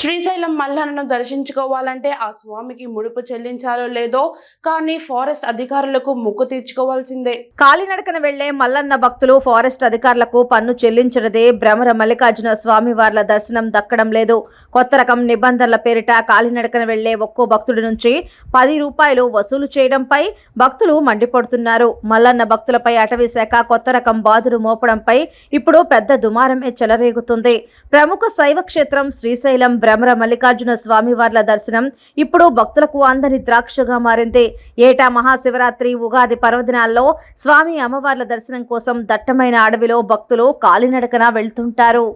శ్రీశైలం మల్లన్నను దర్శించుకోవాలంటే ఆ స్వామికి ముడుపు చెల్లించాలో లేదో కానీ ఫారెస్ట్ అధికారులకు ముక్కు తీర్చుకోవాల్సిందే. కాలినడకన వెళ్ళే మల్లన్న భక్తులు ఫారెస్ట్ అధికారులకు పన్ను చెల్లించినదే భ్రమర మల్లికార్జున స్వామి వార్ల దర్శనం దక్కడం లేదు. కొత్త రకం నిబంధనల పేరిట కాలినడకన వెళ్ళే ఒక్కో భక్తుడి నుంచి పది రూపాయలు వసూలు చేయడంపై భక్తులు మండిపడుతున్నారు. మల్లన్న భక్తులపై అటవీ శాఖ కొత్త రకం బాధుడు మోపడంపై ఇప్పుడు పెద్ద దుమారమే చెలరేగుతుంది. ప్రముఖ శైవ క్షేత్రం శ్రీశైలం భ్రమర మల్లికార్జున స్వామివార్ల దర్శనం ఇప్పుడు భక్తులకు అందని ద్రాక్షగా మారింది. ఏటా మహాశివరాత్రి ఉగాది పర్వదినాల్లో స్వామి అమ్మవార్ల దర్శనం కోసం దట్టమైన అడవిలో భక్తులు కాలినడకన వెళ్తుంటారు.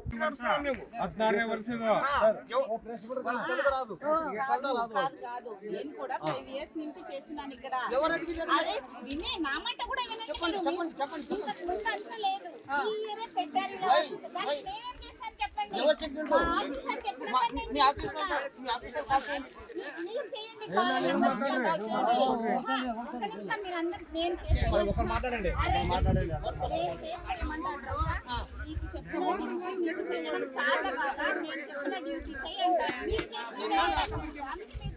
చెప్పండి చెప్పండి చెప్పండి. కాదు నేను మీ- చేయండి చేయండి. మాట్లాడండి చాలా కాదా నేను చెప్పిన డ్యూటీ చేయండి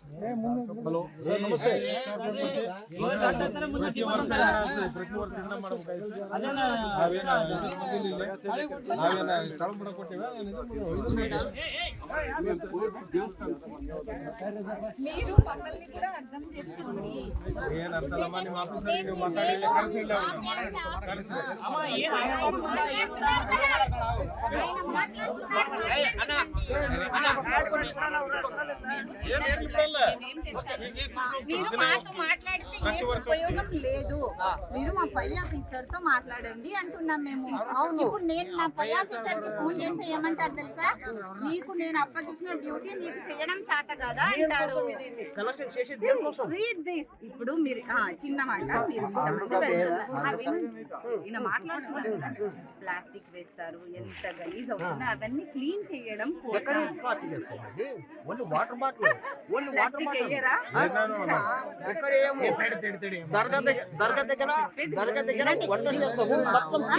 దానికి మీరు చేయండి. తీసుకొని నెంబర్ తీసుకోండి నేను నెంబర్ ఇవ్వడం కూడా వద్దు. సెండ్ చేయండి. హలో ఒకసారి తీసుకోండి హలో హలో ಸರ್ ನಮಸ್ತೆ ಪ್ರತಿ ವರ್ಷ ಏನಾಗ್ತದೆ? ಪ್ರತಿ ವರ್ಷ ಇಂದ ಮಾಡ್ಬೇಕಾಯ್ತು ನಾವೇನ ಇದ್ರ ಮಂದಿಲಿ ಇಲ್ಲ. ನಾವೇನ ಸ್ಥಳ ಬಿಡಕ್ ಕೊಟ್ಟಿವ ಏನ್ ಇದು ಬಿಡು? మీరు మమ్మల్ని కూడా అర్థం చేసుకోండి ಏನ್ ಅರ್ಥ ನಮ್ಮ ನಿಮ್ಮ ಆಫೀಸರ್ ನೀವು ಮಾತಾಡಿ ಕಳಿಸಿಲ್ಲ మీరు మాతో మాట్లాడితే ఏ ఉపయోగం లేదు. మీరు మా పై ఆఫీసర్తో మాట్లాడండి అంటున్నాం మేము. ఇప్పుడు నేను నా పై ఆఫీసర్కి ఫోన్ చేస్తే ఏమంటారు తెలుసా? నీకు నేను అప్పగించిన డ్యూటీ నీకు చేయడం చేత కదా అంటారు. రీడ్ దిస్ ఇప్పుడు మీరు చిన్న మాట. మీరు. ఈయన మాట్లాడుతున్నారు. ప్లాస్టిక్ వేస్తారు ఎంత గలీజ్ అవుతుందో అవన్నీ క్లీన్ చేయడం కోసం. Water bottle water plastic bottle వేయరా ఎక్కడ ఏమో దర్గా దగ్గర దర్గా దగ్గర దర్గా దగ్గర వంట చేస్తాము మొత్తం ఆ,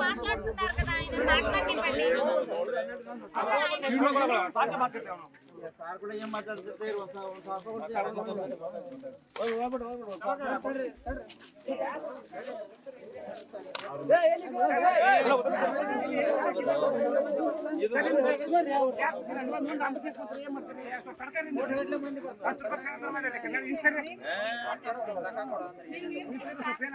మాట్లాడుతున్నారు కదా ఆయన మాట్లాడివ్వండి సార్ కూడా ఏం మాట్లాడుతున్నారు? ಇನ್ಸೂರೆನ್ಸ್